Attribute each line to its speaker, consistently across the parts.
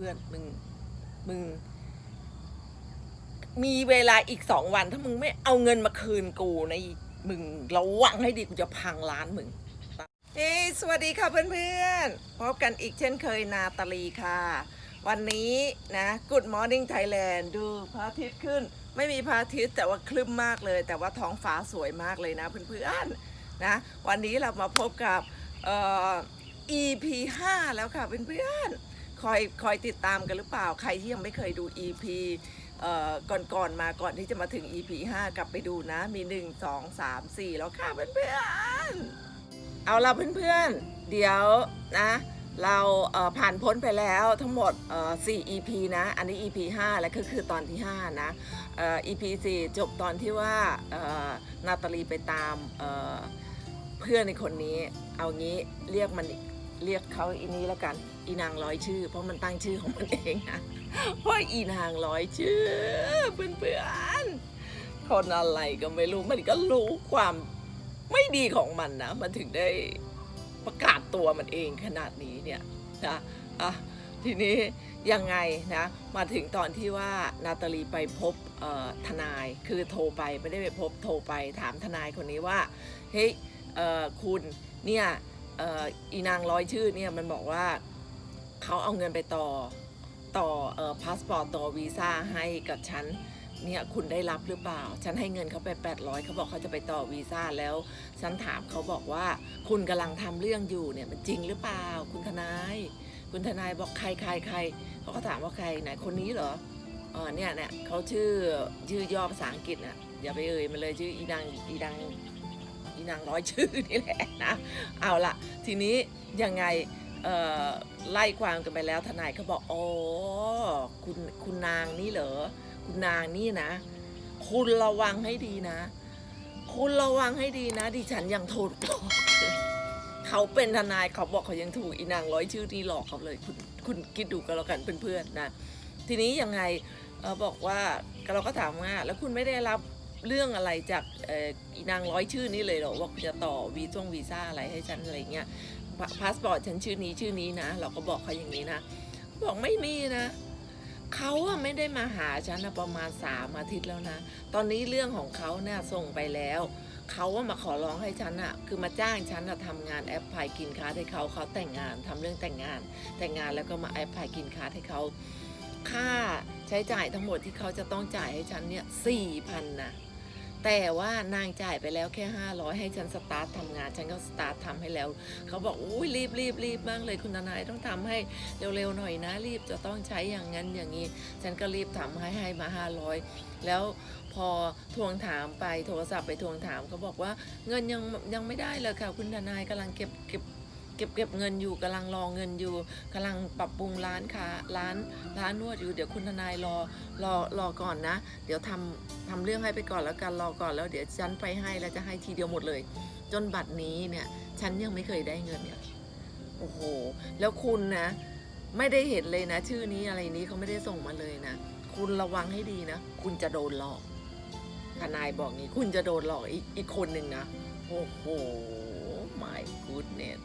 Speaker 1: พื่อนมึงมึง มีเวลาอีกสองวัน ถ้ามึงไม่เอาเงินมาคืนกูนะมึงระวังให้ดีกูจะพังร้านมึงเฮ้ยสวัสดีค่ะเพื่อนๆ พบกันอีกเช่นเคยนาตาลีค่ะ วันนี้นะ Good Morning Thailand ดูพระอาทิตย์ขึ้น ไม่มีพระอาทิตย์แต่ว่าคลึ้มมากเลย แต่ว่าท้องฟ้าสวยมากเลยนะเพื่อนๆนะวันนี้เรามาพบกับเอ่อ EP 5 แล้วค่ะเพื่อนๆ คอยคอยติดตามกันหรือเปล่าใครที่ยังไม่เคยดู EP เอ่อก่อนๆมาก่อนที่จะมาถึง EP 5 กลับไปดูนะ มี 1 2 3 4 แล้วค่ะเพื่อนๆ เอาละเพื่อนๆ เดี๋ยวนะ เราเผ่านพ้นไปแล้วทั้งหมดเอ่อ4 EP นะ อันนี้ EP 5 แล้วก็คือตอนที่ 5 นะ EP 4 จบตอนที่ว่านาตาลีไปตามเเพื่อนในคนนี้ เอางี้เรียกมัน เรียกเขาอีนี้แล้วกัน อีนางร้อยชื่อ เพราะมันตั้งชื่อของมันเองนะว่าอีนางร้อยชื่อเพื่อนๆคนอะไรก็ไม่รู้มันก็รู้ความไม่ดีของมันนะมันถึงได้ประกาศตัวมันเองขนาดนี้เนี่ยนะอะทีนี้ยังไงนะมาถึงตอนที่ว่านาตาลีไปพบทนายคือโทรไปไม่ได้ไปพบโทรไปถามทนายคนนี้ว่าเฮ้ยคุณเนี่ย อีนางร้อยชื่อเนี่ยมันบอกว่าเขาเอาเงินไปต่อต่ออพาสปอร์ตต่อวีซ่าให้กับฉันเนี่ยคุณได้รับหรือเปล่า ฉันให้เงินเขาไป 800เขาบอกเขาจะไปต่อวีซ่าแล้ว ฉันถามเขาบอกว่า คุณกำลังทำเรื่องอยู่เนี่ยมันจริงหรือเปล่า คุณทนาย คุณทนายบอกใครใครใครเขาก็ถามว่าใครไหนคนนี้เหรอเออเนี่ยเนี่ยเขาชื่อชื่อย่อภาษาอังกฤษน่ะอย่าไปเอ่ยมันเลยชื่ออีนางอีนาง อีนางร้อยชื่อนี่แหละนะ เอาละทีนี้ยังไงไล่ความกันไปแล้วทนายเขาบอกอ๋อคุณคุณนางนี่เหรอคุณนางนี่นะ คุณระวังให้ดีนะ คุณระวังให้ดีนะ ดิฉันยังถูกหลอกเลยเขาเป็นทนายเขาบอกเขายังถูกอีนางร้อยชื่อที่หลอกเขาเลย คุณคุณคิดดูกันแล้วกันเพื่อนๆนะ ทีนี้ยังไงเอ่อบอกว่าเราก็ถามว่าแล้วคุณไม่ได้รับ เรื่องอะไรจากนางร้อยชื่อนี้เลยเหรอว่าจะต่อวีซ่งวีซ่าอะไรให้ฉันอะไรเงี้ยพาพาสปอร์ตฉันชื่อนี้ชื่อนี้นะ เราก็บอกเขาอย่างนี้นะ บอกไม่มีนะเขาอะไม่ได้มาหาฉันนะประมาณสามอาทิตย์แล้วนะ ตอนนี้เรื่องของเขาเนี่ยส่งไปแล้ว เขาว่ามาขอร้องให้ฉันอะคือมาจ้างฉันอะทำงานแอปพลายกินค้าให้เขาเขาแต่งงานทำเรื่องแต่งงาน แต่งงานแล้วก็มาแอปพลายกินค้าให้เขาค่าใช้จ่ายทั้งหมดที่เขาจะต้องจ่ายให้ฉันเนี่ยสี่พันนะ แต่ว่านางจ่ายไปแล้วแค่ห้าร้อยให้ฉันสตาร์ททำงาน ฉันก็สตาร์ททำให้แล้ว เขาบอกอุ้ยรีบรีบรีบมากเลยคุณทนายต้องทำให้เร็วๆหน่อยนะ รีบจะต้องใช้อย่างนั้นอย่างนี้ ฉันก็รีบทำให้ให้มาห้าร้อยแล้วพอทวงถามไปโทรศัพท์ไปทวงถามเขาบอกว่าเงินยังยังไม่ได้เลยค่ะ คุณทนายกำลังเก็บเก็บ เก็บเก็บเงินอยู่กำลังรอเงินอยู่กำลังปรับปรุงร้านค้าร้านร้านนวดอยู่เดี๋ยวคุณทนายรอรอรอก่อนนะ เดี๋ยวทำทำเรื่องให้ไปก่อนแล้วกันรอก่อนแล้วเดี๋ยวฉันไปให้แล้วจะให้ทีเดียวหมดเลย จนบัดนี้เนี่ยฉันยังไม่เคยได้เงินเนี่ยโอ้โหแล้วคุณนะ ไม่ได้เห็นเลยนะ ชื่อนี้อะไรนี้เขาไม่ได้ส่งมาเลยนะคุณระวังให้ดีนะ คุณจะโดนหลอกทนายบอกงี้ คุณจะโดนหลอกอีกอีกคนหนึ่งนะ โอ้โห my goodness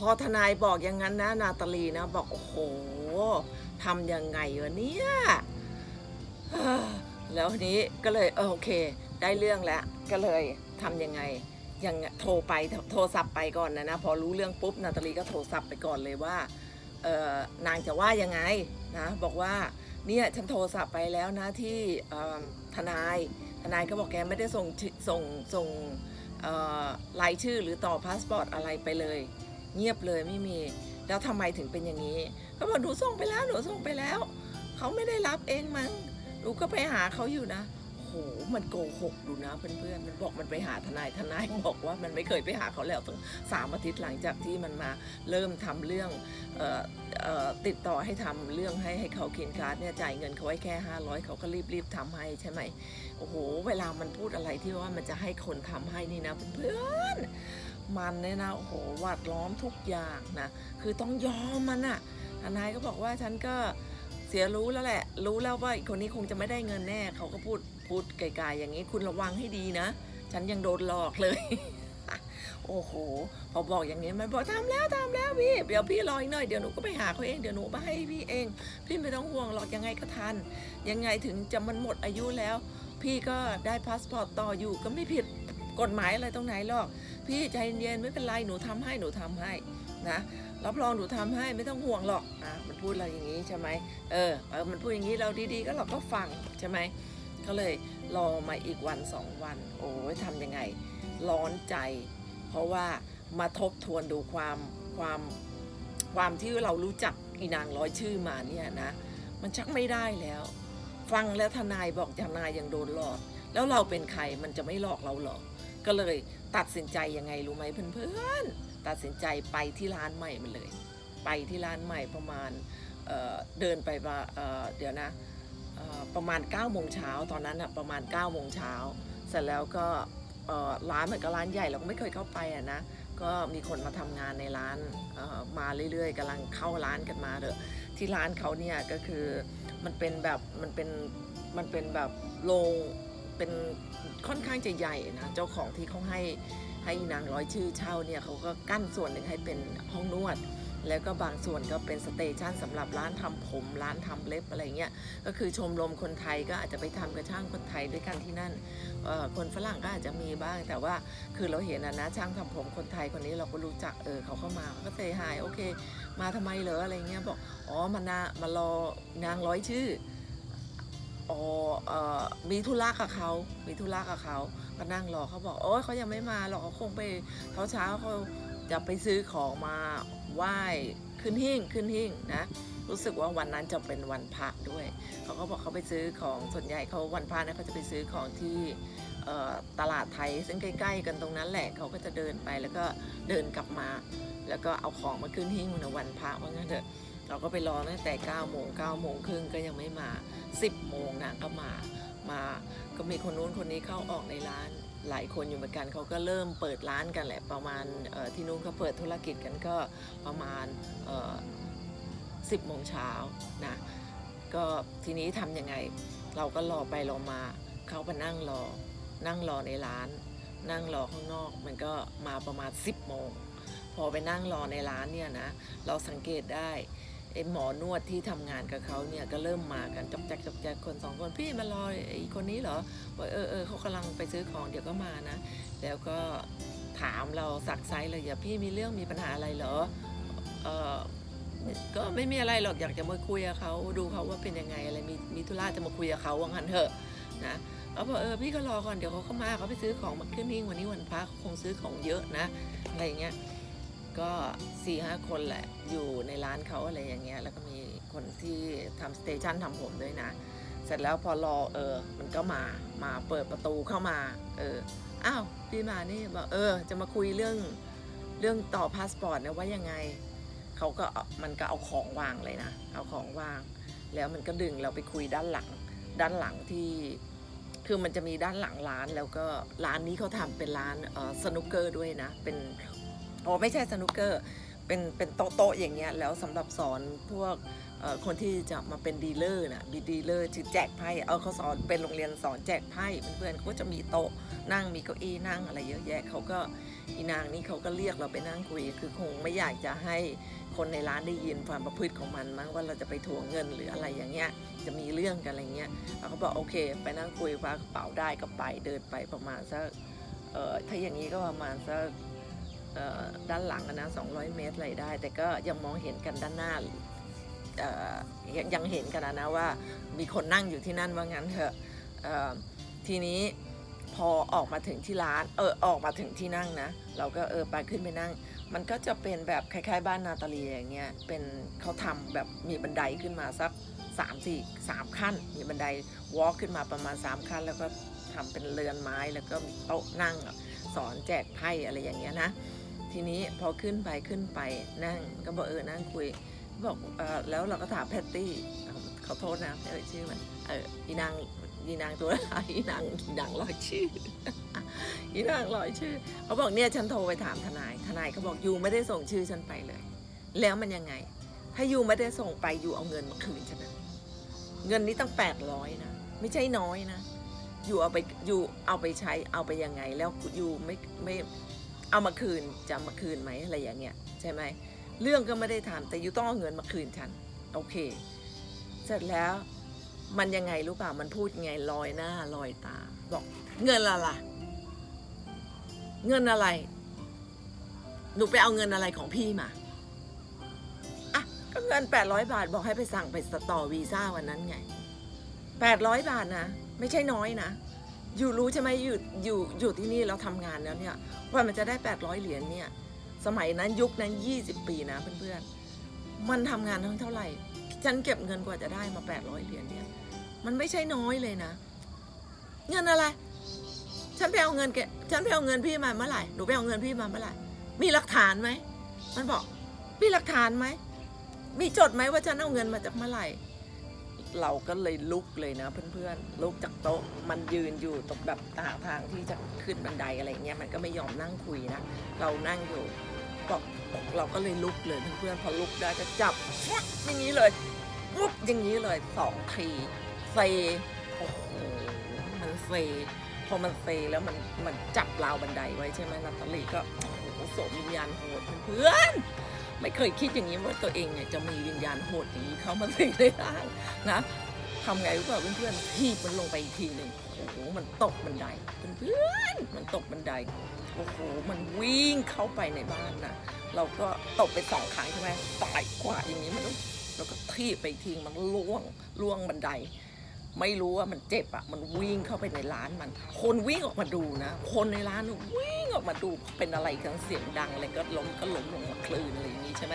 Speaker 1: พอทนายบอกอย่างนั้นนะนาตาลีนะบอกโอ้โหทำยังไงวะเนี่ยแล้วทีนี้ก็เลยเออโอเค ได้เรื่องแล้ว ก็เลยทำยังไงยังโทรไปโทรศัพท์ไปก่อนนะนะพอรู้เรื่องปุ๊บนาตาลีก็โทรศัพท์ไปก่อนเลยว่าเออนางจะว่ายังไงนะบอกว่าเนี่ยฉันโทรศัพท์ไปแล้วนะที่ทนายทนายก็บอกแกไม่ได้ส่งส่งส่งรายชื่อหรือต่อพาสปอร์ตอะไรไปเลย เงียบเลยไม่มี แล้วทำไมถึงเป็นอย่างนี้เขาบอกหนูส่งไปแล้วหนูส่งไปแล้ว เขาไม่ได้รับเองมั้งหนูก็ไปหาเขาอยู่นะโหมันโกหกดูนะเพื่อนๆมันบอกมันไปหาทนายทนายบอกว่ามันไม่เคยไปหาเขาแล้วตั้งสามอาทิตย์หลังจากที่มันมาเริ่มทำเรื่องออติดต่อให้ทำเรื่องให้ให้เขาเขียนการ์ดเนี่ยจ่ายเงินเขาไว้แค่ 500 เขาก็รีบรีบๆทำให้ใช่ไหมโอ้โห เวลามันพูดอะไรที่ว่ามันจะให้คนทำให้นี่นะเพื่อนๆ มันเนี่ยนะโอ้โหหวาดล้อมทุกอย่างนะคือต้องยอมมันอะทนายก็บอกว่าฉันก็เสียรู้แล้วแหละ รู้แล้วว่าคนนี้คงจะไม่ได้เงินแน่เขาก็พูดพูดไกลๆอย่างนี้คุณระวังให้ดีนะ ฉันยังโดนหลอกเลย โอ้โห พอบอกอย่างนี้มันบอกทำแล้วทำแล้วพี่เดี๋ยวพี่รออีกหน่อยเดี๋ยวหนูก็ไปหาเขาเองเดี๋ยวหนูมาให้พี่เอง พี่ไม่ต้องห่วงหรอกยังไงก็ทัน ยังไงถึงจะมันหมดอายุแล้ว พี่ก็ได้พาสปอร์ตต่ออยู่ก็ไม่ผิดกฎหมายอะไรตรงไหนหรอก พี่ใจเย็นๆไม่เป็นไรหนูทำให้หนูทำให้นะรับรองหนูทำให้ไม่ต้องห่วงหรอกอะมันพูดเราอย่างนี้ใช่ไหมเออเออมันพูดอย่างนี้เราดีๆ ก็เราก็ฟังใช่ไหมก็เลยรอมาอีกวันสองวัน โอ้ยทำยังไง ร้อนใจ เพราะว่ามาทบทวนดูความความความที่เรารู้จักอีนางร้อยชื่อมาเนี่ยนะ มันชักไม่ได้แล้ว ฟังแล้วทนายบอกทนายยังโดนหลอก แล้วเราเป็นใครมันจะไม่หลอกเราหรอก ก็เลยตัดสินใจยังไงรู้ไหมเพื่อนๆ ตัดสินใจไปที่ร้านใหม่มันเลย ไปที่ร้านใหม่ประมาณเเดินไปเเดี๋ยวนะประมาณ9ก้าโมงเช้าตอนนั้นอะประมาณ9ก้าโมงเช้าเสร็จแล้วก็ร้านเหมือนกับร้านใหญ่เราก็ไม่เคยเข้าไปอะนะก็มีคนมาทำงานในร้านมาเรื่อยๆกำลังเข้าร้านกันมาเถอะที่ร้านเขาเนี่ยก็คือมันเป็นแบบมันเป็นมันเป็นแบบโรง เป็นค่อนข้างจะใหญ่นะเจ้าของที่เขาให้ให้นางร้อยชื่อเช่าเนี่ยเขาก็กั้นส่วนหนึ่งให้เป็นห้องนวด แล้วก็บางส่วนก็เป็นสเตชันสำหรับร้านทำผม ร้านทำเล็บอะไรเงี้ยก็คือชมรมคนไทยก็อาจจะไปทำกับช่างคนไทยด้วยกันที่นั่นคนฝรั่งก็อาจจะมีบ้าง แต่ว่าคือเราเห็นนะนะช่างทำผมคนไทยคนนี้เราก็รู้จักเออเขาเข้ามาเขาก็เซฮายโอเค มาทำไมเหรออะไรเงี้ยบอกอ๋อมานามารอนางร้อยชื่อ อ๋อเอ่อมีธุระกับเขามีธุระกับเขาก็นั่งรอเขาบอกโอ้ยเขายังไม่มาหรอกเขาคงไปเช้าเช้าเขาจะไปซื้อของมาไหว้ขึ้นหิ้งขึ้นหิ้งนะรู้สึกว่าวันนั้นจะเป็นวันพระด้วย เขาก็บอกเขาไปซื้อของส่วนใหญ่เขาวันพระนะเขาจะไปซื้อของที่ตลาดไทยซึ่งใกล้ ๆ กันตรงนั้นแหละเขาก็จะเดินไปแล้วก็เดินกลับมา แล้วก็เอาของมาขึ้นหิ้งในวันพระว่างั้นเถอะ เราก็ไปรอตั้งแต่9โมง9โมงครึ่งก็ยังไม่มา 10โมงนางก็มา มาก็มีคนนู้นคนนี้เข้าออกในร้านหลายคนอยู่เหมือนกันเขาก็เริ่มเปิดร้านกันแหละประมาณที่นู้นเขาเปิดธุรกิจกันก็ประมาณ 10โมงเช้านะก็ทีนี้ทำยังไง เราก็รอไปรอมาเขาไปนั่งรอ นั่งรอในร้าน นั่งรอข้างนอกมันก็มาประมาณ 10โมงพอไปนั่งรอในร้านเนี่ยนะ เราสังเกตได้ ไอ้หมอนวดที่ทำงานกับเขาเนี่ยก็เริ่มมากันจอกแจกจอกแจกคนสองคนพี่มารอไอ้คนนี้เหรอบอกเออเออเขากำลังไปซื้อของเดี๋ยวก็มานะ แล้วก็ถามเราสักไซส์เลยอย่าพี่มีเรื่องมีปัญหาอะไรเหรอเออก็ไม่มีอะไรหรอกอยากจะมาคุยกับเขาดูเขาว่าเป็นยังไงอะไรมีมีธุระจะมาคุยกับเขาว่างั้นเถอะนะเขาบอกเออพี่ก็รอก่อนเดี๋ยวเขาก็มาเขาไปซื้อของมาขึ้นหิ้งวันนี้วันพระคงซื้อของเยอะนะอะไรเงี้ย ก็สี่ห้าคนแหละอยู่ในร้านเขาอะไรอย่างเงี้ยแล้วก็มีคนที่ทำสเตชันทำผมด้วยนะ เสร็จแล้วพอรอเออ มันก็มามาเปิดประตูเข้ามา เอออ้าวพี่มานี่บอกเออ จะมาคุยเรื่องเรื่องต่อพาสปอร์ตนะว่ายังไงเขาก็มันก็เอาของวางเลยนะ เอาของวาง แล้วมันก็ดึงเราไปคุยด้านหลัง ด้านหลังที่ คือมันจะมีด้านหลังร้านแล้วก็ร้านนี้เขาทำเป็นร้านเออสนุกเกอร์ด้วยนะ เป็น โอ๋อไม่ใช่สนุกเกอร์เป็นเป็นโต๊ะโต๊ะอย่างเงี้ยแล้วสำหรับสอนพวกคนที่จะมาเป็นดีลเลอร์นะมีดีลเลอร์ที่แจกไพ่เอาเขาสอนเป็นโรงเรียนสอนแจกไพ่เพื่อนๆก็จะมีโต๊ะนั่งมีเก้าอี้นั่งอะไรเยอะแยะเขาก็อีนางนี่เขาก็เรียกเราไปนั่งคุย คือคงไม่อยากจะให้คนในร้านได้ยินความประพฤติของมันมั้งว่าเราจะไปทวงเงินหรืออะไรอย่างเงี้ยจะมีเรื่องกันอะไรเงี้ยเราก็บอกโอเค ไปนั่งคุยว้ากระเป๋าได้ก็ไปเดินไปประมาณสักเออถ้าอย่างนี้ก็ประมาณสัก ด้านหลังนะ200 เมตรอะไรได้ แต่ก็ยังมองเห็นกันด้านหน้ายังเห็นกันนะว่ามีคนนั่งอยู่ที่นั่นว่างั้นเถอะทีนี้พอออกมาถึงที่ร้านเออออกมาถึงที่นั่งนะ เราก็เออไปขึ้นไปนั่ง มันก็จะเป็นแบบคล้ายๆ บ้านนาตาลีอย่างเงี้ยเป็นเขาทำแบบมีบันไดขึ้นมาสักสามสี่สามขั้น มีบันไดวอล์กขึ้นมาประมาณสามขั้น แล้วก็ทำเป็นเรือนไม้แล้วก็มีโต๊ะนั่งสอนแจกไพ่อะไรอย่างเงี้ยนะ ทีนี้พอขึ้นไปขึ้นไปนั่งก็บอกเออนั่งคุย บอกเออแล้วเราก็ถามแพตตี้เขอโทษนะเอ่ยชื่อมันเอออีนางอีนางตัวอะไรอีนางอีนางลอยชื่ออีนางลอยชื่อเขาบอกเนี่ยฉันโทรไปถามทนาย ทนายเขาบอกยูไม่ได้ส่งชื่อฉันไปเลย แล้วมันยังไง ถ้ายูไม่ได้ส่งไปยูเอาเงินมาคืนฉันนะเงินนี้ตั้งแปดร้อยนะไม่ใช่น้อยนะยูเอาไปยูเอาไปใช้เอาไปยังไง แล้วยูไม่ไม่ เอามาคืนจะมาคืนไหมอะไรอย่างเงี้ยใช่ไหมเรื่องก็ไม่ได้ทำแต่ยูต้องเอาเงินมาคืนฉันโอเค เสร็จแล้วมันยังไงรู้เปล่ามันพูดยังไงลอยหน้าลอยตา บอกเงินอะไรเงินอะไร หนูไปเอาเงินอะไรของพี่มาอะก็เงินแปดร้อยบาทบอกให้ไปสั่งไปสต่อวีซ่าวันนั้นไงแปดร้อยบาทนะ ไม่ใช่น้อยนะ อยู่รู้ใช่ไหมอยู่อยู่อยู่ที่นี่เราทำงานแล้วเนี่ยว่ามันจะได้แปดร้อยเหรียญเนี่ยสมัยนั้นยุคนั้นยี่สิบปีนะเพื่อนๆมันทำงานทั้งเท่าไหร่ ฉันเก็บเงินกว่าจะได้มาแปดร้อยเหรียญเนี่ยมันไม่ใช่น้อยเลยนะ เงินอะไร ฉันไปเอาเงินแกฉันไปเอาเงินพี่มาเมื่อไหร่หนูไปเอาเงินพี่มาเมื่อไหร่มีหลักฐานไหมมันบอกมีหลักฐานไหมมีจดไหมว่าฉันเอาเงินมาจากเมื่อไหร่ เราก็เลยลุกเลยนะเพื่อนๆ ลุกจากโต๊ะมันยืนอยู่ตรงแบบตาทางที่จะขึ้นบันไดอะไรเงี้ยมันก็ไม่ยอมนั่งคุยนะ เรานั่งอยู่บอกเราก็เลยลุกเลยเพื่อนๆพอลุกได้ก็จับฟุ๊บอย่างนี้เลยปุ๊บอย่างนี้เลยสองทีเซโอ้โหมันเซ พอมันเซแล้วมันมันจับราวบันไดไว้ใช่ไหมนาตาลีก็โอ้โหสมวิญญาณโหดเพื่อนไม่เคยคิดอย่างนี้ว่าตัวเองเนี่ยจะมีวิญญาณโหดอย่างนี้เข้ามาสิงในร่างนะทำไงรู้เปล่าเพื่อนๆทีบมันลงไปอีกทีหนึ่งโอ้โหมันตกบันไดเพื่อนๆมันตกบันไดโอ้โหมันวิ่งเข้าไปในบ้านนะเราก็ตกไปสองครั้งใช่ไหมตายกว่าอย่างนี้มันแล้วก็ทีบไปอีกทีมันล่วงล่วงบันได ไม่รู้ว่ามันเจ็บอะมันวิ่งเข้าไปในร้านมัน คนวิ่งออกมาดูนะ คนในร้านวิ่งออกมาดูเป็นอะไรกันเสียงดังอะไรก็ล้มก็ล้มลงมาคลื่นอะไรอย่างนี้ใช่ไหม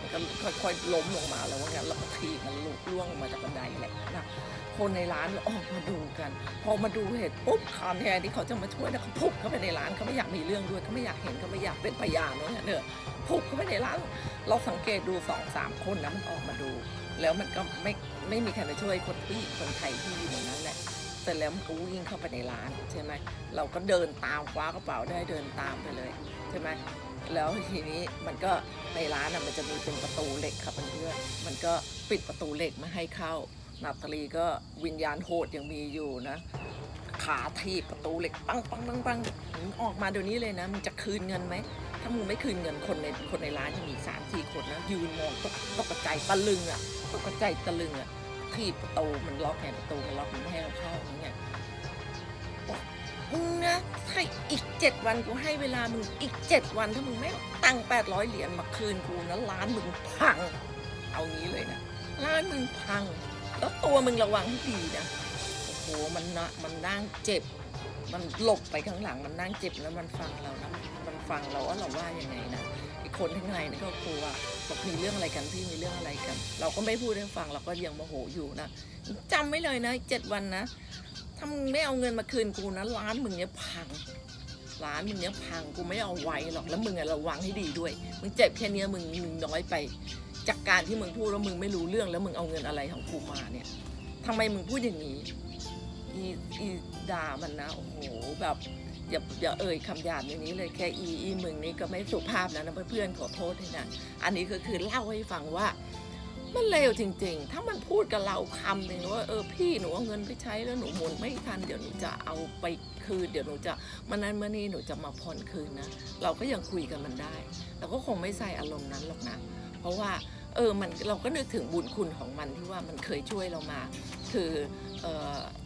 Speaker 1: มันก็ค่อยๆล้มลงมาแล้วว่างั้นแล้วก็ทีมันลุกล่วงมาจากบันไดแหละนะคนในร้านออกมาดูกัน พอมาดูเหตุปุ๊บคอนแทนที่เขาจะมาช่วยนะเขาพุบเข้าไปในร้านเขาไม่อยากมีเรื่องด้วยเขาไม่อยากเห็นเขาไม่อยากเป็นพยานเนอะเนอะพุบเข้าไปในร้าน เราสังเกตดูสองสามคนนะมันออกมาดู แล้วมันก็ไม่ไม่มีใครมาช่วยคนผู้หญิงคนไทยที่อยู่ในนั้นแหละเสร็จแล้วมันก็วิ่งเข้าไปในร้านใช่ไหมเราก็เดินตามคว้ากระเป๋าได้เดินตามไปเลยใช่ไหมแล้วทีนี้มันก็ในร้านอะมันจะมีเป็นประตูเหล็กค่ะเพื่อนมันก็ปิดประตูเหล็กไม่ให้เข้านาตาลีก็วิญญาณโหดยังมีอยู่นะ ขาทีบประตูเหล็กปังปังปังปังออกมาเดี๋ยวนี้เลยนะมึงจะคืนเงินไหม ถ้ามึงไม่คืนเงินคนในคนในร้านยังมีสามสี่คนนะยืนมองตกตกใจตะลึงอะตกใจตะลึงอะทีบประตูมันล็อกไงประตูมันล็อกมันไม่ให้เราเข้าอย่างเงี้ยมึงนะถ้าอีกเจ็ดวันกูให้เวลามึงอีกเจ็ดวันถ้ามึงไม่ตังแปดร้อยเหรียญมาคืนกูนะร้านมึงพัง เอางี้เลยนะร้านมึงพัง แล้วตัวมึงระวังให้ดีนะโอ้โหมันนะมันนั่งเจ็บ มันหลบไปข้างหลังมันนั่งเจ็บแล้วมันฟังเรานะมัน ฟังเราว่าเราว่ายังไงนะไอ้คนข้างในนี่ก็กลัวบอกมีเรื่องอะไรกันพี่มีเรื่องอะไรกัน เราก็ไม่พูดให้ฟังเราก็ยังโมโหอยู่นะจำไว้เลยนะเจ็ดวันนะถ้ามึงไม่เอาเงินมาคืนกูนะร้านมึงเนี้ยพังร้านมึงเนี้ยพังกูไม่เอาไว้หรอกแล้วมึงอะระวังให้ดีด้วย มึงเจ็บแค่เนี้ยมึงมึงน้อยไป จากการที่มึงพูดแล้วมึงไม่รู้เรื่องแล้วมึงเอาเงินอะไรของกูมาเนี่ยทำไมมึงพูดอย่างนี้อีอีด่ามันนะโอ้โหแบบ อย่าอย่าเอ่ยคำหยาบอย่างนี้เลยแค่อีอีมึงนี่ก็ไม่สุภาพนะนะเพื่อนๆขอโทษด้วยนะอันนี้ก็คือเล่าให้ฟังว่า มันเลวจริง ๆ ถ้ามันพูดกับเราคำหนึ่งว่าเออพี่หนูเอาเงินไปใช้แล้วหนูหมุนไม่ทันเดี๋ยวหนูจะเอาไปคืนเดี๋ยวหนูจะมันนั้นมื่อนี้หนูจะมาผ่อนคืนนะเราก็ยังคุยกันมันได้เราก็คงไม่ใส่อารมณ์นั้นหรอกนะเพราะว่าเออมันเราก็นึกถึงบุญคุณของมันที่ว่ามันเคยช่วยเรามา คือ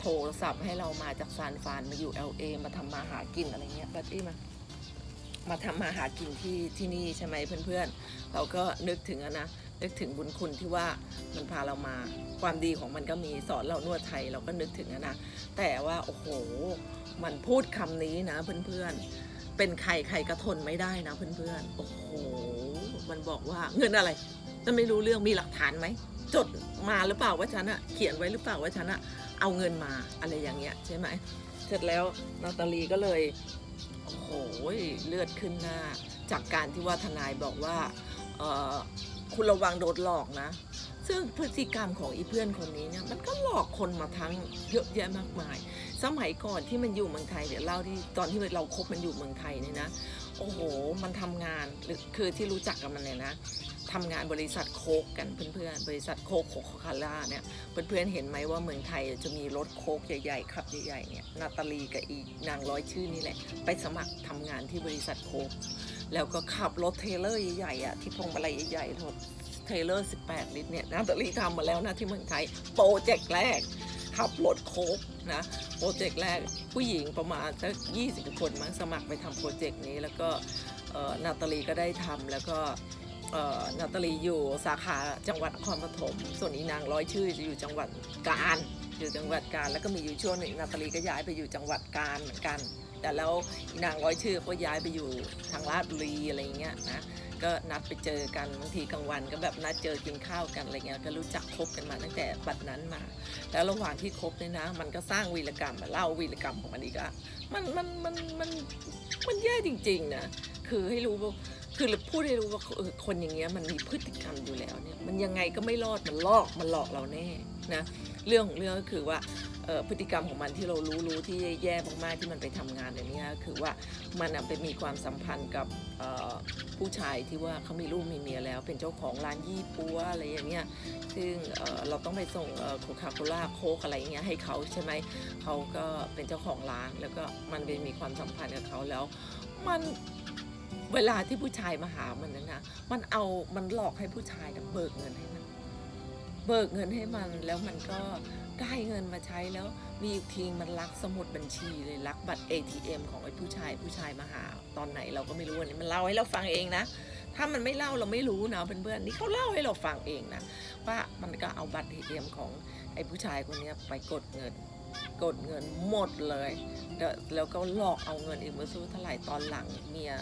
Speaker 1: โทรศัพท์ให้เรามาจากซานฟานมาอยู่ LA มาทำมาหากินอะไรเงี้ยบัตตี้มามาทำมาหากินที่ที่นี่ใช่ไหมเพื่อนๆ เราก็นึกถึงนะนึกถึงบุญคุณที่ว่ามันพาเรามาความดีของมันก็มีสอนเรานวดไทยเราก็นึกถึงนะแต่ว่าโอ้โห มันพูดคำนี้นะเพื่อนๆ เป็นใครใครก็ทนไม่ได้นะเพื่อนๆ โอ้โห มันบอกว่าเงินอะไรฉันไม่รู้เรื่องมีหลักฐานไหมจดมาหรือเปล่าว่าฉันอะเขียนไว้หรือเปล่าว่าฉันอะ เอาเงินมาอะไรอย่างเงี้ยใช่ไหมเสร็จแล้วนาตาลีก็เลยโอ้โหเลือดขึ้นหน้า จากการที่ว่าทนายบอกว่าคุณระวังโดนหลอกนะ ซึ่งพฤติกรรมของอีเพื่อนคนนี้เนี่ยมันก็หลอกคนมาทั้งเยอะแยะมากมาย สมัยก่อนที่มันอยู่เมืองไทยเดี๋ยวเล่าที่ตอนที่เราคบมันอยู่เมืองไทยเนี่ยนะ โอ้โห มันทำงานหรือคือที่รู้จักกับมันเลยนะ ทำงานบริษัทโคกกันเพื่อนๆ บริษัทโคกโคคาคาร่าเนี่ยเพื่อนๆเห็นไหมว่าเมืองไทยจะมีรถโคกใหญ่ๆขับใหญ่ๆเนี่ยนาตาลีกับอีนางร้อยชื่อนี่แหละไปสมัครทำงานที่บริษัทโคกแล้วก็ขับรถเทเลอร์ใหญ่ๆอะที่พวงมาลัยใหญ่ๆรถเทเลอร์ 18 ลิตรเนี่ยนาตาลีทำมาแล้วนะที่เมืองไทยโปรเจกต์แรกขับรถโคกนะโปรเจกต์แรกผู้หญิงประมาณสัก20 คนมั้งสมัครไปทำโปรเจกต์นี้แล้วก็นาตาลีก็ได้ทำแล้วก็ นาตาลีอยู่สาขาจังหวัดนครปฐมส่วนอีนางร้อยชื่อจะอยู่จังหวัดกาญอยู่จังหวัดกาญแล้วก็มีอยู่ช่วงหนึ่งนาตาลีก็ย้ายไปอยู่จังหวัดกาญเหมือนกัน แต่แล้วอีนางร้อยชื่อเขาย้ายไปอยู่ทางราชบุรีอะไรเงี้ยนะก็นัดไปเจอกันบางทีกลางวันก็แบบนัดเจอกินข้าวกันอะไรเงี้ยก็รู้จักคบกันมาตั้งแต่บัดนั้นมา แล้วระหว่างที่คบเนี่ยนะ มันก็สร้างวีรกรรมเล่าวีรกรรมของมันอีกอะมันมันมันมันมันแย่จริงๆนะคือให้รู้ว่า คือพูดให้รู้ว่าคนอย่างเงี้ยมันมีพฤติกรรมอยู่แล้วเนี่ยมันยังไงก็ไม่รอดมันลอกมันหลอกเราแน่นะเรื่องของเรื่องก็คือว่าพฤติกรรมของมันที่เรารู้รู้ที่แย่มากๆที่มันไปทำงานอย่างเนี้ยคือว่ามันไปมีความสัมพันธ์กับผู้ชายที่ว่าเขามีลูกมีเมียแล้ว เป็นเจ้าของร้านยี่ปัวอะไรอย่างเงี้ยซึ่งเอ่อเราต้องไปส่งโคคาโคล่าโคกอะไรเงี้ยให้เขาใช่ไหมเขาก็เป็นเจ้าของร้านแล้วก็มันไปมีความสัมพันธ์กับเขาแล้ว มัน เวลาที่ผู้ชายมาหามันนะนะมันเอามันหลอกให้ผู้ชายนะเบิกเงินให้มัน เบิกเงินให้มันแล้วมันก็ได้เงินมาใช้แล้วมีอีกทีมันลักสมุดบัญชีเลยลักบัตร ATM ของไอ้ผู้ชายผู้ชายมาหา ตอนไหนเราก็ไม่รู้อันนี้มันเล่าให้เราฟังเองนะ ถ้ามันไม่เล่าเราไม่รู้นะเพื่อนๆนี่เขาเล่าให้เราฟังเองนะว่ามันก็เอาบัตร ATM ของไอ้ผู้ชายคนนี้ไปกดเงิน กดเงินหมดเลยแล้วแล้วก็หลอกเอาเงินอีกเมื่อสู้เท่าไหร่ตอนหลังเมีย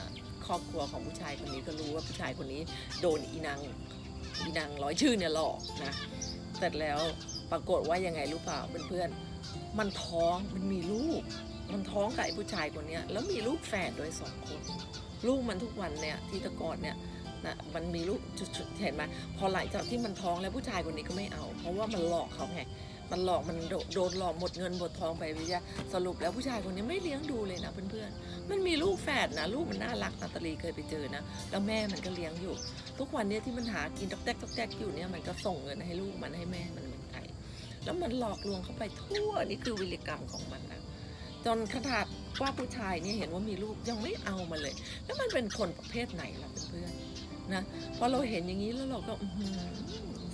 Speaker 1: ครอบครัวของผู้ชายคนนี้ก็รู้ว่าผู้ชายคนนี้โดนอีนางอีนางร้อยชื่อเนี่ยหลอกนะเสร็จแล้วปรากฏว่ายังไงรู้เปล่าเพื่อนๆมันท้องมันมีลูก มันท้องกับไอ้ผู้ชายคนนี้แล้วมีลูกแฝดด้วยสองคน ลูกมันทุกวันเนี่ยที่ตะกอนเนี่ยนะมันมีลูกจุดเห็นไหมพอหลังจากที่มันท้องแล้วผู้ชายคนนี้ก็ไม่เอา เพราะว่ามันหลอกเขาไง มันหลอกมันโดนหลอกหมดเงินหมดทองไปวิทยาสรุปแล้วผู้ชายคนนี้ไม่เลี้ยงดูเลยนะเพื่อนๆ มันมีลูกแฝดนะลูกมันน่ารักนาตาลีเคยไปเจอนะ แล้วแม่มันก็เลี้ยงอยู่ ทุกวันนี้ที่มันหากินตอกแตกตอกแตกอยู่เนี่ยมันก็ส่งเงินให้ลูกมันให้แม่มันเหมือนไทยแล้วมันหลอกลวงเข้าไปทั่วนี่คือวิรกรรมของมันนะจนขนาดว่าผู้ชายเนี่ยเห็นว่ามีลูกยังไม่เอามาเลย แล้วมันเป็นคนประเภทไหนล่ะเพื่อนๆนะพอเราเห็นอย่างนี้แล้วเราก็อื้อ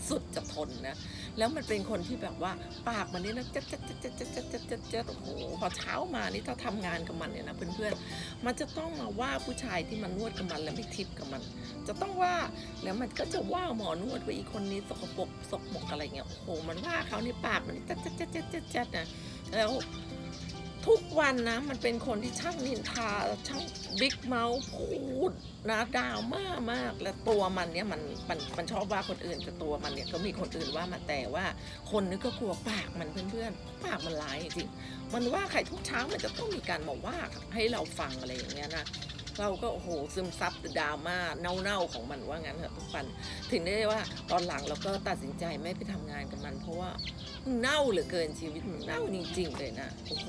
Speaker 1: สุดจะทนนะ แล้วมันเป็นคนที่แบบว่าปากมันนี่นะจัดจัดจัดจัดจัดจัดจัดจัดจัดโอ้โหพอเช้ามานี่ถ้าทำงานกับมันเนี่ยนะเพื่อนๆมันจะต้องมาว่าผู้ชายที่มันนวดกับมันแล้วไม่ทิปกับมัน จะต้องว่าแล้วมันก็จะว่าหมอนวดว่าอีกคนนี้สกปรกสกมกอะไรเงี้ยโอ้โหมันว่าเขาในปากมันนี่จัดจัดจัดจัดจัดจัดนะแล้ว ทุกวันนะ มันเป็นคนที่ช่างนินทาช่างบิ๊กเมาส์พูดนะดาวมากมากและตัวมันเนี่ยมันมันมันชอบว่าคนอื่นแต่ตัวมันเนี่ยก็มีคนอื่นว่ามาแต่ว่าคนนึกก็กลัวปากมันเพื่อนๆปากมันร้ายจริงมันว่าใครทุกเช้ามันจะต้องมีการมาว่าให้เราฟังอะไรอย่างเงี้ยนะ เราก็โอ้โหซึมซับดราม่าเน่าๆของมันว่างั้นเถอะทุกวัน ถึงได้ว่าตอนหลังเราก็ตัดสินใจไม่ไปทำงานกับมัน เพราะว่าเน่าเหลือเกินชีวิตมันเน่าจริง ๆ เลยนะโอ้โห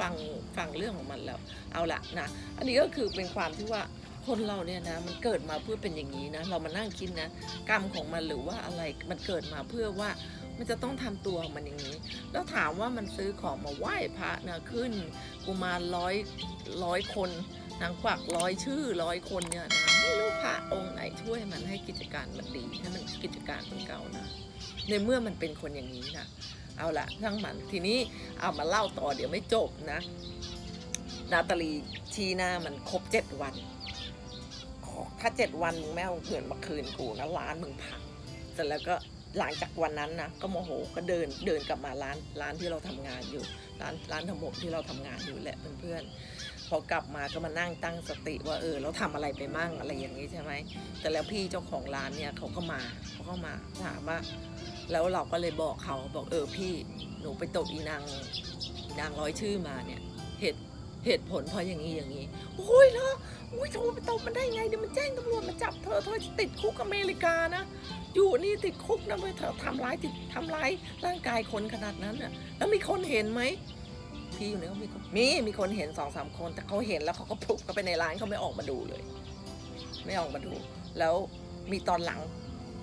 Speaker 1: ฟังฟังเรื่องของมันแล้ว เอาละนะอันนี้ก็คือเป็นความที่ว่าคนเราเนี่ยนะมันเกิดมาเพื่อเป็นอย่างนี้นะเรามานั่งคิดนะกรรมของมันหรือว่าอะไรมันเกิดมาเพื่อว่ามันจะต้องทำตัวของมันอย่างนี้ แล้วถามว่ามันซื้อของมาไหว้พระนะขึ้นกุมารร้อยร้อยคน นางกวักร้อยชื่อร้อยคนเนี่ยนะไม่รู้พระองค์ไหนช่วยมันให้กิจการมันดีให้มันกิจการมันเก่านะ ในเมื่อมันเป็นคนอย่างนี้นะเอาละทั้งมันทีนี้เอามาเล่าต่อเดี๋ยวไม่จบนะ นาตาลีชี้หน้ามันครบเจ็ดวันขอถ้าเจ็ดวันมึงไม่เอาเงินมาคืนกูนะร้านมึงพังเสร็จแล้วก็หลังจากวันนั้นนะก็โมโหก็เดินเดินกลับมาร้านร้านที่เราทำงานอยู่ ร้านร้านทำผมที่เราทำงานอยู่แหละเพื่อนๆ พอกลับมาก็มานั่งตั้งสติว่าเออเราทำอะไรไปมั่งอะไรอย่างนี้ใช่ไหมแต่แล้วพี่เจ้าของร้านเนี่ยเขาก็มาเขาก็มาถามว่า แล้วเราก็เลยบอกเขาบอกเออพี่หนูไปตกอีนางนางร้อยชื่อมาเนี่ยเหตุเหตุผลเพราะอย่างนี้อย่างนี้โอ้ยเหรอโอ้ยโทรไปตบมันได้ไงเดี๋ยวมันแจ้งตำรวจมาจับเธอเธอติดคุกอเมริกานะ อยู่นี่ติดคุกนะเว้ยเธอทำร้ายติดทำร้ายร่างกายคนขนาดนั้นน่ะแล้วมีคนเห็นไหม พี่อยู่เนี่ยเขามีคนมีมีคนเห็นสองสามคน แต่เขาเห็นแล้วเขาก็พลุกเขาไปในร้านเขาไม่ออกมาดูเลย ไม่ออกมาดู แล้วมีตอนหลัง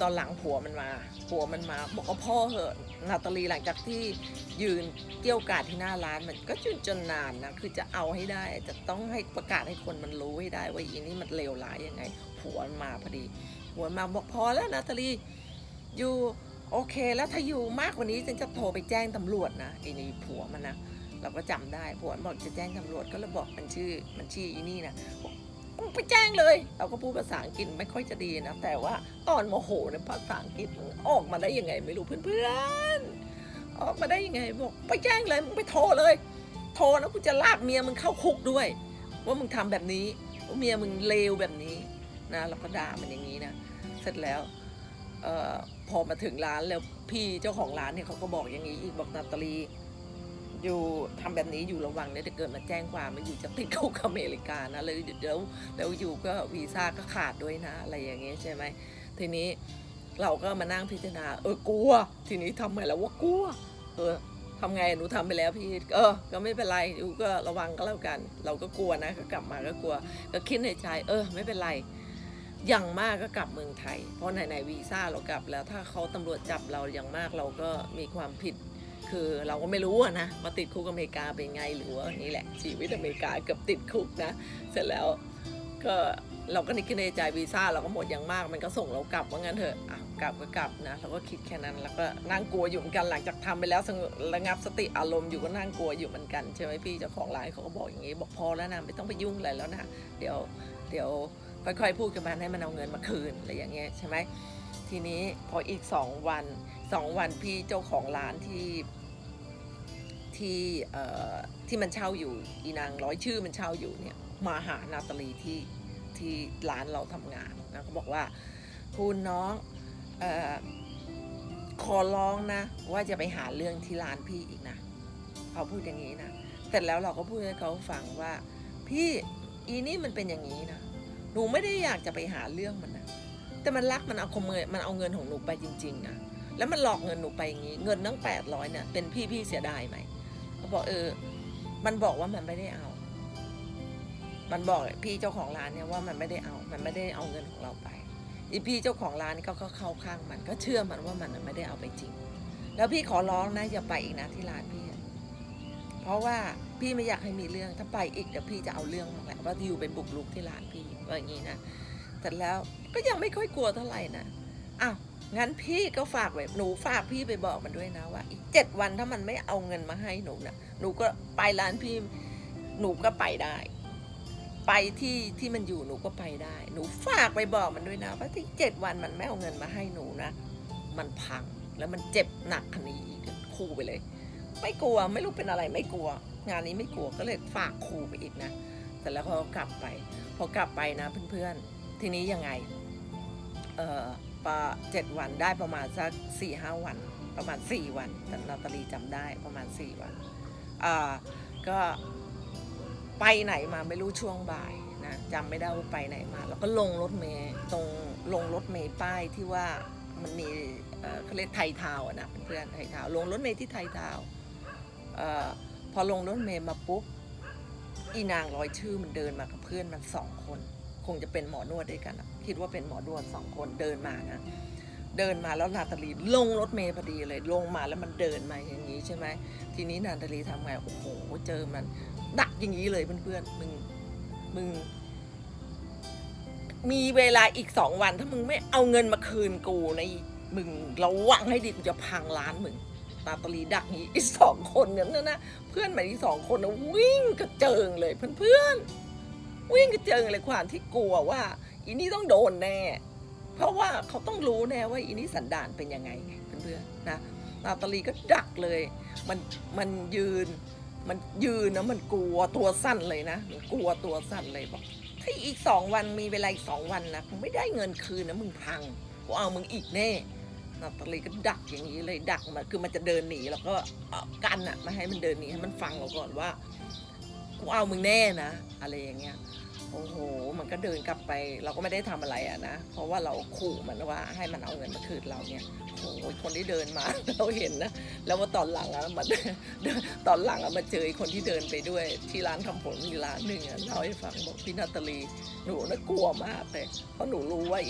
Speaker 1: ตอนหลังผัวมันมาผัวมันมา บอกว่าพ่อเหอะนาตาลีหลังจากที่ยืนเกี่ยวกาดที่หน้าร้านมันก็จนจนนานนะคือจะเอาให้ได้จะต้องให้ประกาศให้คนมันรู้ให้ได้ว่าอีนี่มันเลวร้ายยังไง ผัวมันมาพอดีผัวมันมาบอกพอแล้วนาตาลีอยู่โอเคแล้วถ้าอยู่มากกว่านี้ฉันจะโทรไปแจ้งตำรวจนะไอ้นี่ผัวมันนะ เราก็จำได้ผัวบอกจะแจ้งตำรวจก็เลยบอกมันชื่อมันชื่ออีนี่นะกมึงไปแจ้งเลย เราก็พูดภาษาอังกฤษไม่ค่อยจะดีนะ แต่ว่าตอนโมโหเนี่ยภาษาอังกฤษมันออกมาได้ยังไงไม่รู้เพื่อนๆออกมาได้ยังไงบอกไปแจ้งเลยมึงไปโทรเลย โทรแล้วกูจะลากเมียมึงเข้าคุกด้วย ว่ามึงทำแบบนี้ว่าเมียมึงเลวแบบนี้นะเราก็ด่ามันอย่างนี้นะเสร็จแล้วเออพอมาถึงร้านแล้วพี่เจ้าของร้านเนี่ยเขาก็บอกอย่างนี้อีกบอกนาตาลี อยู่ทำแบบนี้อยู่ระวังเนี่ยจะเกิดมาแจ้งความมาอยู่จะติดคุกอเมริกานะเลยเดี๋ยวแล้วอยู่ก็วีซ่าก็ขาดด้วยนะอะไรอย่างเงี้ยใช่ไหมทีนี้เราก็มานั่งพิจารณา เออกลัว ทีนี้ทำไงแล้วว่ากลัว เออทำไงหนูทำไปแล้วพี่เออ ก็ไม่เป็นไรอยู่ก็ระวังก็แล้วกัน เราก็กลัวนะก็กลับมาก็กลัว ก็คิดในใจเออ ไม่เป็นไรอย่างมากก็กลับเมืองไทย เพราะไหนๆวีซ่าเรากลับแล้วถ้าเขาตำรวจจับเราอย่างมากเราก็มีความผิด คือเราก็ไม่รู้อะนะมาติดคุกอเมริกาเป็นไงหรือว่านี่แหละชีวิตอเมริกาเกือบติดคุกนะ เสร็จแล้วก็เราก็นึกในใจวีซ่าเราก็หมดอย่างมาก มันก็ส่งเรากลับว่างั้นเถอะอะกลับก็กลับนะเราก็คิดแค่นั้นแล้วก็นั่งกลัวอยู่เหมือนกันหลังจากทำไปแล้วสงบระงับสติอารมณ์อยู่ก็นั่งกลัวอยู่เหมือนกันใช่ไหมพี่เจ้าของร้านเขาก็บอกอย่างนี้บอกพอแล้วนะไม่ต้องไปยุ่งอะไรแล้วนะเดี๋ยวเดี๋ยวค่อยๆพูดกันมาให้มันเอาเงินมาคืนอะไรอย่างเงี้ยใช่ไหมทีนี้พออีกสองวันสองวันพี่เจ้าของร้านที่ ที่ที่มันเช่าอยู่อีนางร้อยชื่อมันเช่าอยู่เนี่ยมาหานาตาลีที่ที่ร้านเราทำงานนะเขาบอกว่าคุณน้องออขอร้องนะ ว่าจะไปหาเรื่องที่ร้านพี่อีกนะเขาพูดอย่างนี้นะเสร็จแล้วเราก็พูดให้เขาฟังว่า พี่อีนี่มันเป็นอย่างนี้นะหนูไม่ได้อยากจะไปหาเรื่องมันนะแต่มันรักมันเอาขโมยมันเอาเงินของหนูไปจริง ๆนะแล้วมันหลอกเงินหนูไปอย่างนี้ เงินตั้งแปดร้อยเนี่ยเป็นพี่พี่เสียดายไหม บอกเออ มันบอกว่ามันไม่ได้เอา มันบอกพี่เจ้าของร้านเนี่ยว่ามันไม่ได้เอา มันไม่ได้เอาเงินของเราไปอีพี่เจ้าของร้านเขาก็เข้าข้างมันก็เชื่อมันว่ามันไม่ได้เอาไปจริง แล้วพี่ขอร้องนะอย่าไปอีกนะที่ร้านพี่ เพราะว่าพี่ไม่อยากให้มีเรื่องถ้าไปอีกเดี๋ยวพี่จะเอาเรื่องมาแหละว่าอยู่เป็นบุกรุกที่ร้านพี่ว่าอย่างนี้นะแต่แล้วก็ยังไม่ค่อยกลัวเท่าไหร่นะอ้าว งั้นพี่ก็ฝากไว้หนูฝากพี่ไปบอกมันด้วยนะว่า อีกเจ็ดวันถ้ามันไม่เอาเงินมาให้หนูนะหนูก็ไปร้านพี่หนูก็ไปได้ ไปที่ที่มันอยู่หนูก็ไปได้ หนูฝากไปบอกมันด้วยนะว่าที่เจ็ดวันมันไม่เอาเงินมาให้หนูนะมันพังแล้วมันเจ็บหนักขนาดนี้คู่ไปเลย ไม่กลัวไม่รู้เป็นอะไรไม่กลัว งานนี้ไม่กลัวก็เลยฝากครูไปอีกนะแต่แล้วเขาก็กลับไป พอกลับไปนะเพื่อนๆทีนี้ยังไง เอ่อ ปะเจ็ดวันได้ประมาณสักสี่ห้าวัน ประมาณสี่วันแต่นาตาลีจำได้ประมาณสี่วันอ่าก็ไปไหนมาไม่รู้ช่วงบ่ายนะจำไม่ได้ว่าไปไหนมา แล้วก็ลงรถเมย์ตรงลงรถเมย์ป้ายที่ว่ามันมีเขาเรียกไทยทาวนะนเพื่อนไทยทาวลงรถเมย์ที่ไทยทาวพอลงรถเมย์มาปุ๊บอีนางร้อยชื่อมันเดินมากับเพื่อนมันสองคน คงจะเป็นหมอนวดด้วยกันคิดว่าเป็นหมอนวดสองคนเดินมานะเดินมาแล้วนาตาลีลงรถเมย์พอดีเลยลงมาแล้วมันเดินมาอย่างนี้ใช่ไหมทีนี้นาตาลีทำไงโอ้โหเจอมันดักอย่างนี้เลยเพื่อนๆมึงมึง มีเวลาอีกสองวัน ถ้ามึงไม่เอาเงินมาคืนกูในะมึงระวังให้ดีกูจะพังร้านมึงนาตาลีดักนี้อีกสองคนเนี่ยนะนะเพื่อนมันอีกสองคนนะวิ่งกระเจิงเลยเพื่อนๆ วิ่งกระเจิงเลยความที่กลัวว่า อีนี่ต้องโดนแน่ เพราะว่าเขาต้องรู้แน่ว่าอีนี่สันดานเป็นยังไงเพื่อนๆนะนาตาลีก็ดักเลย มันมันยืน มันยืนนะมันกลัวตัวสั้นเลยนะกลัวตัวสั้นเลยบอกถ้าอีกสองวันมีเวลาอีกสองวันนะไม่ได้เงินคืนนะมึงพังกูเอามึงอีกแน่นาตาลีก็ดักอย่างนี้เลยดักมาคือมันจะเดินหนีแล้วก็กันอะไมาให้มันเดินหนีให้มันฟังเราก่อนว่า กูเอามึงแน่นะ อะไรอย่างเงี้ยโอ้โห มันก็เดินกลับไป เราก็ไม่ได้ทำอะไรอะนะ เพราะว่าเราขู่มันว่าให้มันเอาเงินมาคืนเราเนี่ยโอ้โหคนที่เดินมาเราเห็นนะ แล้วว่าตอนหลังอะมันตอนหลังอะมาเจอคนที่เดินไปด้วยที่ร้านทำผมมีร้านหนึ่งอะเล่าให้ฟังบอกพี่นาตาลีหนูน่ากลัวมากเลย เพราะหนูรู้ว่า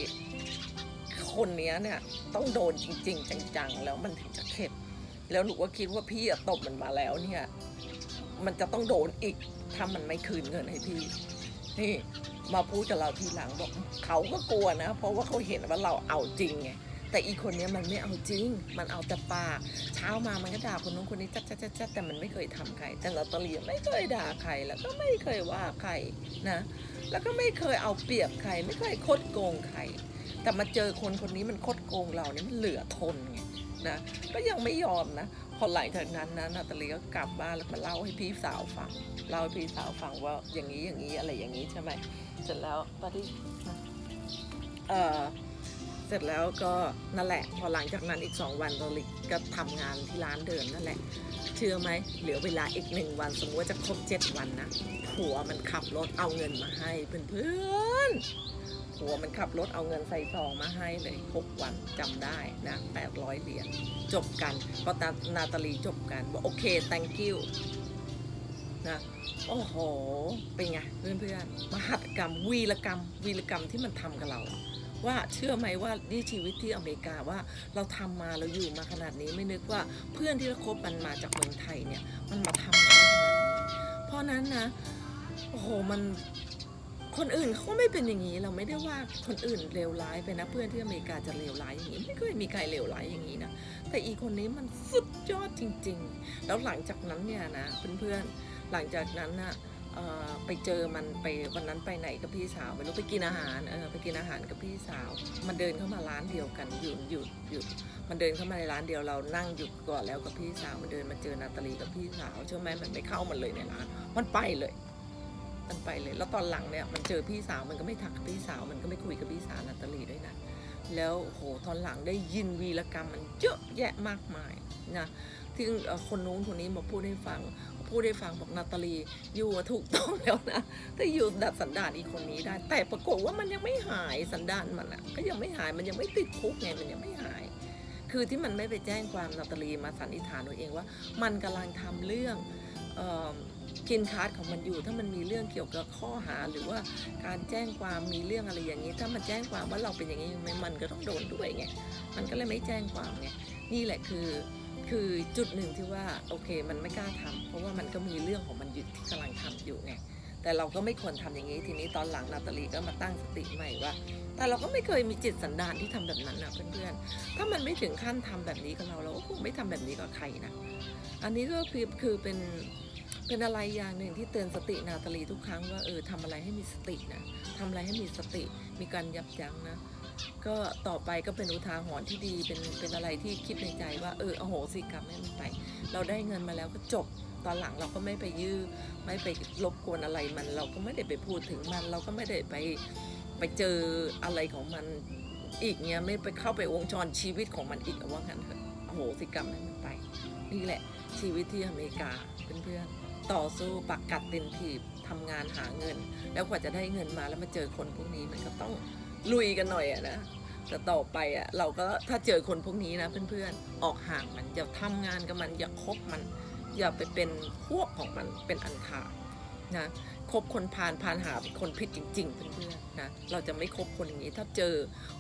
Speaker 1: คนเนี้ยเนี่ยต้องโดนจริง ๆ จังๆ แล้วมันถึงจะเข็ด แล้วหนูก็คิดว่าพี่อะตบมันมาแล้วเนี่ย มันจะต้องโดนอีกถ้ามันไม่คืนเงินให้พี่ นี่มาพูดกับเราทีหลังบอกเขาก็กลัวนะ เพราะว่าเขาเห็นว่าเราเอาจริงไงแต่อีคนนี้มันไม่เอาจริง มันเอาแต่ปากเช้ามามันก็ด่าคนนู้นคนนี้จัดจัดจัดจัดแต่มันไม่เคยทำใคร แต่นาตาเลียไม่เคยด่าใครแล้วก็ไม่เคยว่าใครนะ แล้วก็ไม่เคยเอาเปรียบใคร ไม่เคยคดโกงใคร แต่มาเจอคนคนนี้มันคดโกงเราเนี่ยมันเหลือทนไงนะก็ยังไม่ยอมนะ พอหลังจากนั้นนะนาตาลีก็กลับบ้านแล้วมาเล่าให้พี่สาวฟังเล่าให้พี่สาวฟังว่าอย่างนี้อย่างนี้อะไรอย่างนี้ใช่ไหมเสร็จแล้วปาที่เออเสร็จแล้วก็นั่นแหละ พอหลังจากนั้นอีกสองวันนาตาลีก็ทำงานที่ร้านเดิมนั่นแหละ เชื่อไหมเหลือเวลาอีกหนึ่งวัน สมมติว่าจะครบเจ็ดวันนะผัวมันขับรถเอาเงินมาให้เพื่อนๆ ผัวมันขับรถเอาเงินใส่ซองมาให้เลยหกวันจำได้นะแปดร้อยเหรียญจบกันพอตานาตาลีจบกันบอกโอเค thank you นะโอ้โห เป็นไงเพื่อนๆมหัตกรรมวีรกรรม วีรกรรมที่มันทำกับเรา ว่าเชื่อไหมว่านี่ชีวิตที่อเมริกาว่าเราทำมาเราอยู่มาขนาดนี้ไม่นึกว่าเพื่อนที่เราคบมันมาจากเมืองไทยเนี่ยมันมาทำเราได้ขนาดนี้เพราะนั้นนะโอ้โหมัน คนอื่นเขาไม่เป็นอย่างนี้ เราไม่ได้ว่าคนอื่นเลวร้ายไปนะเพื่อนที่อเมริกาจะเลวร้ายอย่างนี้ไม่เคยมีใครเลวร้ายอย่างนี้นะแต่อีคนนี้มันสุดยอดจริง ๆ แล้วหลังจากนั้นเนี่ยนะเพื่อนๆหลังจากนั้นน่ะเอ่อไปเจอมันไปวันนั้นไปไหนกับพี่สาวไม่รู้ไปกินอาหารเออไปกินอาหารกับพี่สาว มันเดินเข้ามาร้านเดียวกันหยุดหยุดหยุดมันเดินเข้ามาในร้านเดียวเรานั่งหยุดก่อนแล้วกับพี่สาวมันเดินมาเจอนาตาลีกับพี่สาวเชื่อไหมมันไม่เข้ามันเลยในร้านมันไปเลย มันไปเลย แล้วตอนหลังเนี่ยมันเจอพี่สาวมันก็ไม่ทักพี่สาวมันก็ไม่คุยกับพี่สาวนาตาลีด้วยนะแล้วโหตอนหลังได้ยินวีรกรรมมันเยอะแยะมากมายนะที่คนนู้นคนนี้มาพูดให้ฟัง พูดให้ฟังบอกนาตาลีอยู่ถูกต้องแล้วนะแต่อยู่ดัดสันดานอีกคนนี้ได้ แต่ปรากฏว่ามันยังไม่หายสันดานมันอะก็ยังไม่หายมันยังไม่ติดคุกไงมันยังไม่หาย คือที่มันไม่ไปแจ้งความนาตาลีมาสันนิษฐานตัวเองว่า มันกำลังทำเรื่องเอ่อ กินคาร์ดของมันอยู่ ถ้ามันมีเรื่องเกี่ยวกับข้อหาหรือว่าการแจ้งความมีเรื่องอะไรอย่างนี้ ถ้ามันแจ้งความว่าเราเป็นอย่างนี้มันก็ต้องโดนด้วยไงมันก็เลยไม่แจ้งความไงนี่แหละคือคือจุดหนึ่งที่ว่าโอเคมันไม่กล้าทำเพราะว่ามันก็มีเรื่องของมันอยู่ที่กำลังทำอยู่ไงแต่เราก็ไม่ควรทำอย่างนี้ ทีนี้ตอนหลังนาตาลีก็มาตั้งสติใหม่ว่า แต่เราก็ไม่เคยมีจิตสันดานที่ทำแบบนั้นนะเพื่อนๆ ถ้ามันไม่ถึงขั้นทำแบบนี้กับเราเราก็คงไม่ทำแบบนี้กับใครนะ อันนี้ก็คือคือเป็น เป็นอะไรอย่างหนึ่งที่เตือนสตินาตาลีทุกครั้งว่าเออทำอะไรให้มีสตินะทำอะไรให้มีสติมีการยับยั้งนะก็ต่อไปก็เป็นอุทาหรณ์ที่ดีเป็นเป็นอะไรที่คิดในใจว่าเอออโหสิกรรมให้มันไป เราได้เงินมาแล้วก็จบตอนหลังเราก็ไม่ไปยื้อไม่ไปรบกวนอะไรมัน เราก็ไม่ได้ไปพูดถึงมัน เราก็ไม่ได้ไปไปเจออะไรของมันอีกเนี่ยไม่ไปเข้าไปวงจรชีวิตของมันอีกอะว่างั้นเถอะอโหสิกรรมให้มันไป นี่แหละชีวิตที่อเมริกาเพื่อนๆ ต่อสู้ปักกัดเต็มทีบทำงานหาเงิน แล้วกว่าจะได้เงินมาแล้วมาเจอคนพวกนี้มันก็ต้องลุยกันหน่อยอะนะแต่ต่อไปอะเราก็ถ้าเจอคนพวกนี้นะเพื่อนๆออกห่างมันอย่าทำงานกับมันอย่าคบมัน อย่าไปเป็นพวกของมันเป็นอันขาดนะคบคนพาลพาลหาคนผิดจริง ๆ เพื่อนๆนะเราจะไม่คบคนอย่างนี้ ถ้าเจอ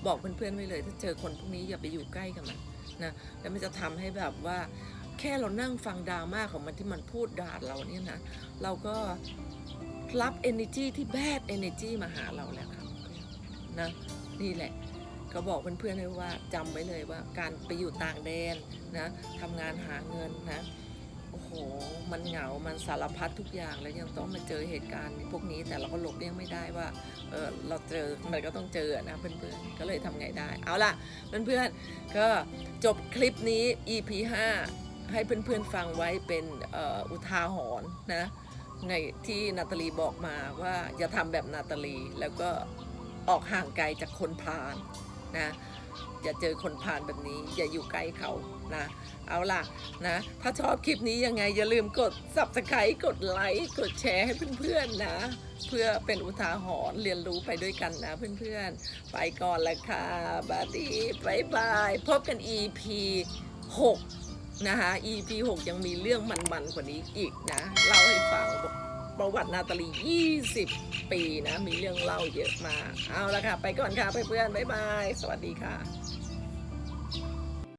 Speaker 1: บอกเพื่อนๆไว้เลย ถ้าเจอคนพวกนี้อย่าไปอยู่ใกล้กับมันนะแล้วมันจะทำให้แบบว่า ค่เรานั่งฟังดราม่าของมันที่มันพูดด่าเราเนี่ยนะ เราก็รับ energy ที่ bad energy มาหาเราแล้วครับนะนี่แหละก็บอกเพื่อนๆเลยว่าจำไว้เลยว่าการไปอยู่ต่างแดนนะทำงานหาเงินนะโอ้โหมันเหงา มันสารพัดทุกอย่างแล้วยังต้องมาเจอเหตุการณ์พวกนี้แต่เราก็หลบเลี่ยงไม่ได้ว่าเออเราเจอมันก็ต้องเจอนะเพื่อนๆก็เลยทำไงได้ เอาล่ะเพื่อนๆก็จบคลิปนี้ EP 5 ให้เพื่อนๆฟังไว้เป็นอ,อุทาหรณ์นะในที่นาตาลีบอกมาว่าอย่าทำแบบนาตาลีแล้วก็ออกห่างไกลจากคนพาลนะอย่าเจอคนผ่านแบบนี้ อย่าอยู่ใกล้เขานะเอาล่ะนะถ้าชอบคลิปนี้ยังไงอย่าลืมกด subscribe กดไลค์กดแชร์ให้เพื่อนๆนะ เพื่อเป็นอุทาหรณ์เรียนรู้ไปด้วยกันนะเพื่อนๆ ไปก่อนละค่ะบาดีบายบาย พบกัน EP 6 นะคะ EP 6 ยังมีเรื่องมันๆกว่านี้อีกนะ เล่าให้ฟังประวัตินาตาลี 20 ปีนะ มีเรื่องเล่าเยอะมาก เอาละค่ะ ไปก่อนค่ะเพื่อนๆบ๊ายบาย สวัสดีค่ะ